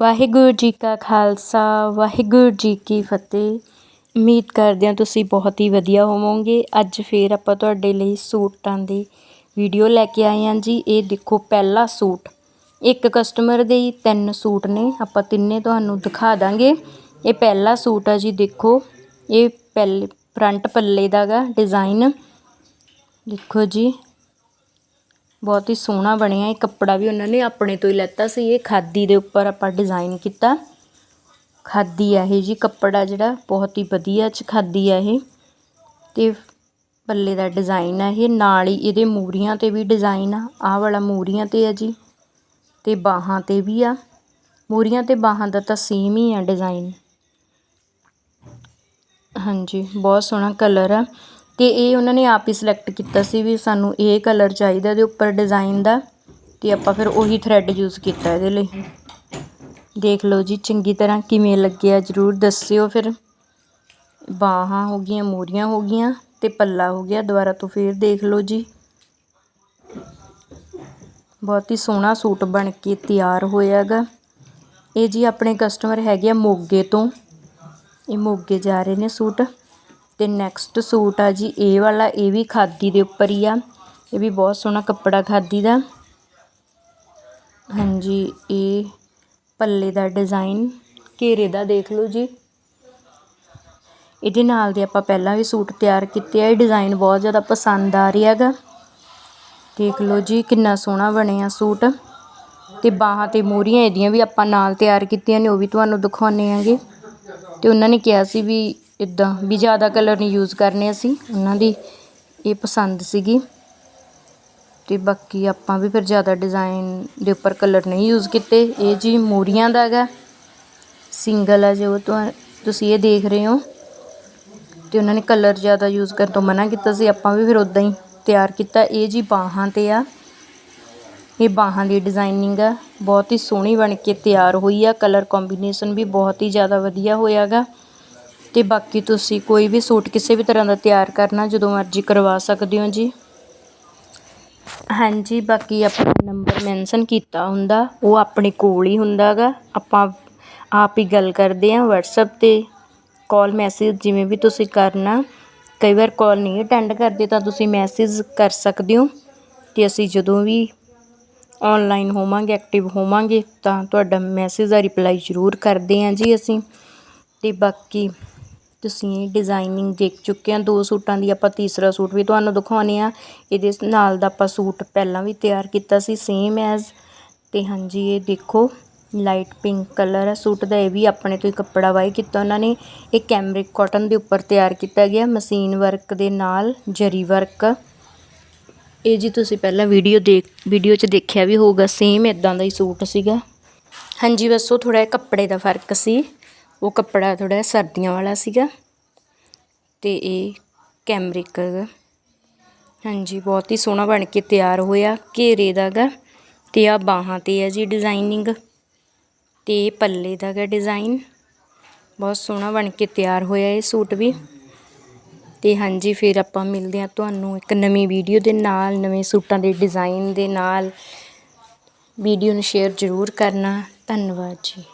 ਵਾਹਿਗੁਰੂ ਜੀ ਕਾ ਖਾਲਸਾ, ਵਾਹਿਗੁਰੂ ਜੀ ਕੀ ਫਤਿਹ। ਉਮੀਦ ਕਰਦੇ ਹਾਂ ਤੁਸੀਂ ਬਹੁਤ ਹੀ ਵਧੀਆ ਹੋਵੋਗੇ। ਅੱਜ ਫੇਰ ਆਪਾਂ ਤੁਹਾਡੇ ਲਈ ਸੂਟਾਂ ਦੀ ਵੀਡੀਓ ਲੈ ਕੇ ਆਏ ਹਾਂ ਜੀ। ਇਹ ਦੇਖੋ ਪਹਿਲਾ ਸੂਟ। ਇੱਕ ਕਸਟਮਰ ਦੇ ਹੀ ਤਿੰਨ ਸੂਟ ਨੇ। ਆਪਾਂ ਤਿੰਨੇ ਤੁਹਾਨੂੰ ਦਿਖਾ ਦਾਂਗੇ। ਇਹ ਪਹਿਲਾ ਸੂਟ ਆ ਜੀ, ਦੇਖੋ। ਇਹ ਪਹਿਲੇ ਫਰੰਟ ਪੱਲੇ ਦਾ ਗਾ ਡਿਜ਼ਾਈਨ ਦੇਖੋ ਜੀ। ਬਹੁਤ ਹੀ ਸੋਹਣਾ ਬਣਿਆ। ਇਹ ਕੱਪੜਾ ਵੀ ਉਹਨਾਂ ਨੇ ਆਪਣੇ ਤੋਂ ਹੀ ਲੈਤਾ ਸੀ। ਇਹ ਖਾਦੀ ਦੇ ਉੱਪਰ ਆਪਾਂ ਡਿਜ਼ਾਈਨ ਕੀਤਾ। ਖਾਦੀ ਆ ਇਹ ਜੀ, ਕੱਪੜਾ ਜਿਹੜਾ ਬਹੁਤ ਹੀ ਵਧੀਆ ਚ ਖਾਦੀ ਆ ਇਹ। ਤੇ ਪੱਲੇ ਦਾ ਡਿਜ਼ਾਈਨ ਆ ਇਹ। ਨਾਲ ਹੀ ਇਹਦੇ ਮੂਰੀਆਂ ਤੇ ਵੀ ਡਿਜ਼ਾਈਨ ਆ। ਆਹ ਵਾਲਾ ਮੂਰੀਆਂ ਤੇ ਆ ਜੀ। ਤੇ ਬਾਹਾਂ ਤੇ ਵੀ ਆ। ਮੂਰੀਆਂ ਤੇ ਬਾਹਾਂ ਦਾ ਤਾਂ ਸੇਮ ਹੀ ਆ ਡਿਜ਼ਾਈਨ ਹਾਂਜੀ, ਬਹੁਤ ਸੋਹਣਾ ਕਲਰ ਆ। ਅਤੇ ਇਹ ਉਹਨਾਂ ਨੇ ਆਪ ਹੀ ਸਿਲੈਕਟ ਕੀਤਾ ਸੀ ਵੀ ਸਾਨੂੰ ਇਹ ਕਲਰ ਚਾਹੀਦਾ ਇਹਦੇ ਉੱਪਰ ਡਿਜ਼ਾਈਨ ਦਾ ਅਤੇ ਆਪਾਂ ਫਿਰ ਉਹੀ ਥਰੈਡ ਯੂਜ਼ ਕੀਤਾ ਇਹਦੇ ਲਈ। ਦੇਖ ਲਓ ਜੀ, ਚੰਗੀ ਤਰ੍ਹਾਂ ਕਿਵੇਂ ਲੱਗਿਆ, ਜਰੂਰ ਦੱਸਿਓ ਫਿਰ। ਬਾਹਾਂ ਹੋ ਗਈਆਂ, ਮੂਰੀਆਂ ਹੋ ਗਈਆਂ ਤੇ ਪੱਲਾ ਹੋ ਗਿਆ, ਦੁਬਾਰਾ ਤੋਂ ਫਿਰ ਦੇਖ ਲਓ ਜੀ। ਬਹੁਤ ਹੀ ਸੋਹਣਾ ਸੂਟ ਬਣ ਕੇ ਤਿਆਰ ਹੋਇਆਗਾ। ਇਹ ਜੀ ਆਪਣੇ ਕਸਟਮਰ ਹੈਗੇ ਆ ਮੋਗੇ ਤੋਂ। ਇਹ ਮੋਗੇ ਜਾ ਰਹੇ ਨੇ ਸੂਟ। ਤੇ ਨੈਕਸਟ ਸੂਟ ਆ ਜੀ, ਇਹ ਵਾਲਾ, ਇਹ ਵੀ ਖਾਦੀ ਦੇ ਉੱਪਰ ਹੀ ਆ। ਇਹ ਵੀ ਬਹੁਤ ਸੋਹਣਾ ਕੱਪੜਾ ਖਾਦੀ ਦਾ। ਹਾਂਜੀ, ਇਹ ਪੱਲੇ ਦਾ ਡਿਜ਼ਾਈਨ ਘੇਰੇ ਦਾ ਦੇਖ ਲਓ ਜੀ। ਇਹਦੇ ਨਾਲ ਦੇ ਆਪਾਂ ਪਹਿਲਾਂ ਵੀ ਸੂਟ ਤਿਆਰ ਕੀਤੇ ਆ। ਇਹ ਡਿਜ਼ਾਈਨ ਬਹੁਤ ਜ਼ਿਆਦਾ ਪਸੰਦ ਆ ਰਿਹਾ ਹੈਗਾ। ਦੇਖ ਲਓ ਜੀ, ਕਿੰਨਾ ਸੋਹਣਾ ਬਣਿਆ ਸੂਟ। ਤੇ ਬਾਹਾਂ ਤੇ ਮੋਰੀਆਂ ਇਹਦੀਆਂ ਵੀ ਆਪਾਂ ਨਾਲ ਤਿਆਰ ਕੀਤੀਆਂ ਨੇ, ਉਹ ਵੀ ਤੁਹਾਨੂੰ ਦਿਖਾਉਣੇ ਆਂਗੇ। ਤੇ ਉਹਨਾਂ ਨੇ ਕਿਹਾ ਸੀ ਵੀ ਇੱਦਾਂ ਵੀ ਜ਼ਿਆਦਾ ਕਲਰ ਨਹੀਂ ਯੂਜ਼ ਕਰਨੇ ਅਸੀਂ। ਉਹਨਾਂ ਦੀ ਇਹ ਪਸੰਦ ਸੀਗੀ। ਤੇ ਬਾਕੀ ਆਪਾਂ ਵੀ ਫਿਰ ਜ਼ਿਆਦਾ ਡਿਜ਼ਾਈਨ ਦੇ ਉੱਪਰ ਕਲਰ ਨਹੀਂ ਯੂਜ਼ ਕੀਤੇ। ਇਹ ਜੀ ਮੂਰੀਆਂ ਦਾ ਹੈਗਾ। ਸਿੰਗਲ ਆ ਜੋ ਤੁਸੀਂ ਇਹ ਦੇਖ ਰਹੇ ਹੋ। ਤੇ ਉਹਨਾਂ ਨੇ ਕਲਰ ਜ਼ਿਆਦਾ ਯੂਜ਼ ਕਰਨ ਤੋਂ ਮਨਾ ਕੀਤਾ ਸੀ। ਆਪਾਂ ਵੀ ਫਿਰ ਉਦਾਂ ਹੀ ਤਿਆਰ ਕੀਤਾ। ਇਹ ਜੀ ਬਾਹਾਂ ਤੇ ਆ। ਇਹ ਬਾਹਾਂ ਦੀ ਡਿਜ਼ਾਈਨਿੰਗ ਆ। ਬਹੁਤ ਹੀ ਸੋਹਣੀ ਬਣ ਕੇ ਤਿਆਰ ਹੋਈ ਆ। ਕਲਰ ਕੰਬੀਨੇਸ਼ਨ ਵੀ ਬਹੁਤ ਹੀ ਜ਼ਿਆਦਾ ਵਧੀਆ ਹੋਇਆਗਾ। ਤੇ ਬਾਕੀ ਤੁਸੀਂ ਕੋਈ ਵੀ ਸੂਟ ਕਿਸੇ ਵੀ ਤਰ੍ਹਾਂ ਦਾ ਤਿਆਰ ਕਰਨਾ, ਜਦੋਂ ਮਰਜ਼ੀ ਕਰਵਾ ਸਕਦੇ ਹੋ ਜੀ। ਹਾਂਜੀ, ਬਾਕੀ ਆਪਣਾ ਨੰਬਰ ਮੈਂਸ਼ਨ ਕੀਤਾ ਹੁੰਦਾ, ਉਹ ਆਪਣੇ ਕੋਲ ਹੀ ਹੁੰਦਾਗਾ। ਆਪਾਂ ਆਪ ਹੀ ਗੱਲ ਕਰਦੇ ਆ WhatsApp ਤੇ ਕਾਲ ਮੈਸੇਜ ਜਿਵੇਂ ਵੀ ਤੁਸੀਂ ਕਰਨਾ। ਕਈ ਵਾਰ ਕਾਲ ਨਹੀਂ ਅਟੈਂਡ ਕਰਦੇ ਤਾਂ ਤੁਸੀਂ ਮੈਸੇਜ ਕਰ ਸਕਦੇ ਹੋ। ਤੇ ਅਸੀਂ ਜਦੋਂ ਵੀ ਆਨਲਾਈਨ ਹੋਵਾਂਗੇ ਐਕਟਿਵ ਹੋਵਾਂਗੇ, ਤਾਂ ਤੁਹਾਡਾ ਮੈਸੇਜ ਦਾ ਰਿਪਲਾਈ ਜ਼ਰੂਰ ਕਰਦੇ ਹਾਂ ਜੀ ਅਸੀਂ। ਤੇ ਬਾਕੀ ਤੁਸੀਂ ਡਿਜ਼ਾਈਨਿੰਗ ਦੇਖ ਚੁੱਕੇ ਆ। ਦੋ ਸੂਟਾਂ ਦੀ ਆਪਾਂ ਤੀਸਰਾ ਸੂਟ ਵੀ ਤੁਹਾਨੂੰ ਦਿਖਾਉਣੇ ਆ। ਇਹਦੇ ਨਾਲ ਦਾ ਆਪਾਂ ਸੂਟ ਪਹਿਲਾਂ ਵੀ ਤਿਆਰ ਕੀਤਾ ਸੀ ਸੇਮ ਐਜ਼ ਤੇ ਹਾਂਜੀ, ਇਹ ਦੇਖੋ ਲਾਈਟ ਪਿੰਕ ਕਲਰ ਹੈ ਸੂਟ ਦਾ ਇਹ ਵੀ ਆਪਣੇ ਤੋਂ ਹੀ ਕੱਪੜਾ ਵਾਈ ਕੀਤਾ ਉਹਨਾਂ ਨੇ। ਇਹ ਕੈਮਰਿਕ ਕਾਟਨ ਦੇ ਉੱਪਰ ਤਿਆਰ ਕੀਤਾ ਗਿਆ। ਮਸ਼ੀਨ ਵਰਕ ਦੇ ਨਾਲ ਜਰੀ ਵਰਕ ਇਹ ਜੀ ਤੁਸੀਂ ਪਹਿਲਾਂ ਵੀਡੀਓ ਦੇਖ ਵੀਡੀਓ 'ਚ ਦੇਖਿਆ ਵੀ ਹੋਊਗਾ। ਸੇਮ ਇਦਾਂ ਦਾ ਹੀ ਸੂਟ ਸੀਗਾ। ਹਾਂਜੀ, ਬਸ ਉਹ ਥੋੜਾ ਜਿਹਾ ਕੱਪੜੇ ਦਾ ਫ਼ਰਕ ਸੀ। ਉਹ ਕੱਪੜਾ ਥੋੜਾ ਸਰਦੀਆਂ ਵਾਲਾ ਸੀਗਾ ਅਤੇ ਇਹ ਕੈਮਰਿਕ ਹਾਂਜੀ, ਬਹੁਤ ਹੀ ਸੋਹਣਾ ਬਣ ਕੇ ਤਿਆਰ ਹੋਇਆ, ਘੇਰੇ ਦਾ ਗਾ ਅਤੇ ਆ ਬਾਹਾਂ ਤੇ ਆ ਜੀ ਡਿਜ਼ਾਈਨਿੰਗ ਤੇ ਪੱਲੇ ਦਾ ਗਾ ਡਿਜ਼ਾਈਨ ਬਹੁਤ ਸੋਹਣਾ ਬਣ ਕੇ ਤਿਆਰ ਹੋਇਆ ਇਹ ਸੂਟ ਵੀ। ਤੇ ਹਾਂਜੀ, ਫਿਰ ਆਪਾਂ ਮਿਲਦੇ ਹਾਂ ਤੁਹਾਨੂੰ ਇੱਕ ਨਵੀਂ ਵੀਡੀਓ ਦੇ ਨਾਲ, ਨਵੇਂ ਸੂਟਾਂ ਦੇ ਡਿਜ਼ਾਈਨ ਦੇ ਨਾਲ। ਵੀਡੀਓ ਨੂੰ ਸ਼ੇਅਰ ਜ਼ਰੂਰ ਕਰਨਾ। ਧੰਨਵਾਦ ਜੀ।